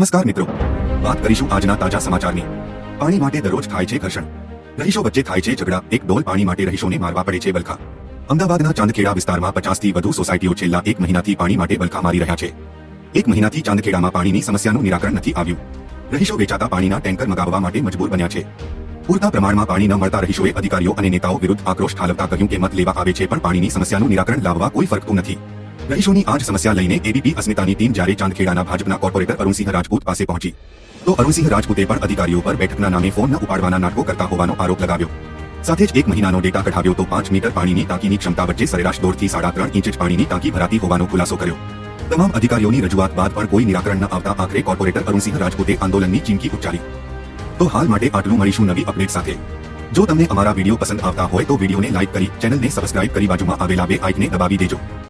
નમસ્કાર મિત્રો. વાત કરીશું આજના તાજા સમાચારની. પાણી માટે દરરોજ થાય છે ઘર્ષણ. રહીશો વચ્ચે થાય છે ઝઘડા. એક ડોલ પાણી માટે રહીશોને મારવા પડે છે બલખા. અમદાવાદના ચાંદખેડા વિસ્તારમાં પચાસથી વધુ સોસાયટીઓ છેલ્લા એક મહિનાથી પાણી માટે બલખા મારી રહ્યા છે. એક મહિનાથી ચાંદખેડામાં પાણીની સમસ્યાનું નિરાકરણ નથી આવ્યું. રહીશો વેચાતા પાણીના ટેન્કર મગાવવા માટે મજબૂર બન્યા છે. પૂરતા પ્રમાણમાં પાણી ન મળતા રહીશોએ અધિકારીઓ અને નેતાઓ વિરુદ્ધ આક્રોશ ઠાલવતા કહ્યું કે મત લેવા આવે છે પણ પાણીની સમસ્યાનું નિરાકરણ લાવવા કોઈ ફરકતું નથી. રહીશોની આજ સમસ્યા લઈને એબીપી અસ્મિતાની ટીમ જ્યારે ચાંદખેડાના ભાજપના કોર્પોરેટર અરુણસિંહ રાજપૂત પાસે પહોંચી, તો અરુણસિંહ રાજપૂતે પણ અધિકારીઓ પર બેઠકના નામે ફોન ઉપાડવાના નાટકો કરતા હોવાનો આરોપ લગાવ્યો. સાથે જ એક મહિનાનો ડેટા કઢાવ્યો તો પાંચ મીટર પાણીની ટાંકીની ક્ષમતા વચ્ચે સરેરાશ દોઢથી સાડા ત્રણ ઇંચ પાણીની ટાંકી ભરાતી હોવાનો ખુલાસો કર્યો. તમામ અધિકારીઓની રજૂઆત બાદ પણ કોઈ નિરાકરણ ન આવતા આખરે કોર્પોરેટર અરુણસિંહ રાજપૂતે આંદોલનની ચીમકી ઉચ્ચારી. તો હાલ માટે આટલું મળીશું નવી અપડેટ સાથે. જો તમને અમારા વીડિયો પસંદ આવતા હોય તો વિડીયોને લાઇક કરી, ચેનલને સબસ્ક્રાઇબ કરી બાજુમાં આવેલા બે આઇકને દબાવી દેજો.